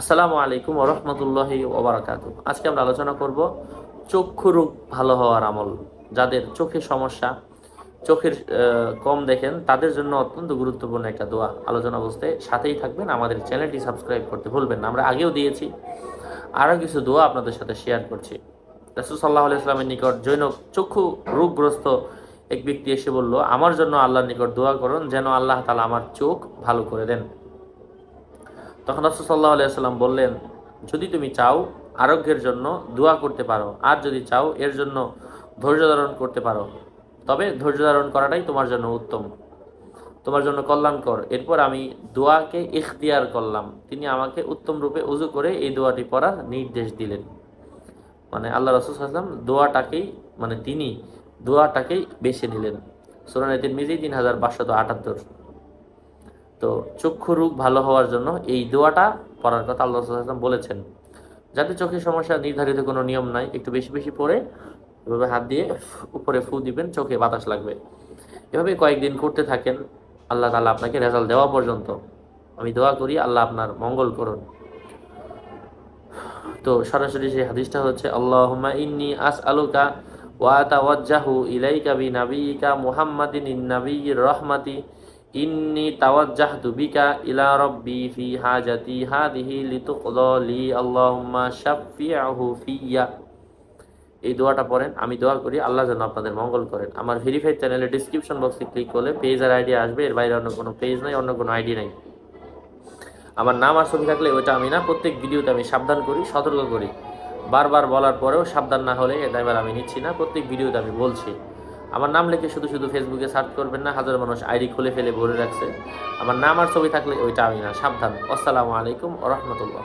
আসসালামু আলাইকুম ওরহমতুল্লাহি ওবরাকাত আজকে আমরা আলোচনা করব চক্ষু রোগ ভালো হওয়ার আমল। যাদের চোখের সমস্যা, চোখের কম দেখেন, তাদের জন্য অত্যন্ত গুরুত্বপূর্ণ একটা দোয়া। আলোচনা বুঝতে সাথেই থাকবেন, আমাদের চ্যানেলটি সাবস্ক্রাইব করতে ভুলবেন না। আমরা আগেও দিয়েছি, আরও কিছু দোয়া আপনাদের সাথে শেয়ার করছি। রাসুল সাল্লাহ ইসলামের নিকট জৈনক চক্ষু রোগগ্রস্ত এক ব্যক্তি এসে বলল, আমার জন্য আল্লাহর নিকট দোয়া করুন, যেন আল্লাহ তালা আমার চোখ ভালো করে দেন। তখন রাসুল সাল্লাহ আলিয়াল্লাম বললেন, যদি তুমি চাও আরোগ্যের জন্য দোয়া করতে পারো, আর যদি চাও এর জন্য ধৈর্য ধারণ করতে পারো, তবে ধৈর্য ধারণ করাটাই তোমার জন্য উত্তম। তোমার জন্য কল্যাণকর। এরপর আমি দোয়াকে ইখতিয়ার করলাম। তিনি আমাকে উত্তম রূপে উজু করে এই দোয়াটি পড়ার নির্দেশ দিলেন। মানে আল্লাহ রসুল আসলাম দোয়াটাকেই মানে তিনি দোয়াটাকেই বেছে নিলেন। সোরানাইতির মিজি তিন হাজার পাঁচশত আটাত্তর। তো চক্ষু রোগ ভালো হওয়ার জন্য এই দোয়াটা পড়ার কথা আল্লাহ বলেছেন। যাতে চোখের সমস্যা নির্ধারিত কোনো নিয়ম নাই, একটু বেশি বেশি পরে এভাবে হাত দিয়ে উপরে ফু দিবেন, চোখে বাতাস লাগবে। এভাবে কয়েকদিন করতে থাকেন, আল্লাহ তালা আপনাকে রেজাল্ট দেওয়া পর্যন্ত। আমি দোয়া করি, আল্লাহ আপনার মঙ্গল করুন। তো সরাসরি সেই হাদিসটা হচ্ছে, আল্লাহুম্মা ইন্নি আস আলুকা ওয়া তাওয়াজ্জাহু ইলাইকা বি নাবিয়িকা মুহাম্মাদিন ইন রহমাতি ইন্নি তাওয়াজ্জাহতু বিকা ইলা রাব্বি ফি হাজাতি হাদিহি লিতুকদা লি আল্লাহুম্মা শাফি'হু ফিয়া। এই দোয়াটা পড়েন, আমি দোয়া করি, আল্লাহ যেন আপনাদের মঙ্গল করেন। আমার ভেরিফাইড চ্যানেলে ডিসক্রিপশন বক্সে ক্লিক করলে পেজ আর আইডি আসবে, এর বাইরে অন্য কোনো পেজ নাই, অন্য কোনো আইডি নাই। আমার নাম আর ছবি থাকলে ওইটা আমি না, প্রত্যেক ভিডিওতে আমি সাবধান করি, সতর্ক করি। বারবার বলার পরেও সাবধান না হলে এটা এবার আমি নিচ্ছি না, প্রত্যেক ভিডিওতে আমি বলছি। আমার নাম লিখে শুধু শুধু ফেসবুকে সার্চ করবেন না, হাজার মানুষ আইডি খুলে ফেলে ভরে রাখছে। আমার নাম আর ছবি থাকলে ওইটা আমি না, সাবধান। আসসালামু আলাইকুম রহমতুল্লাহ।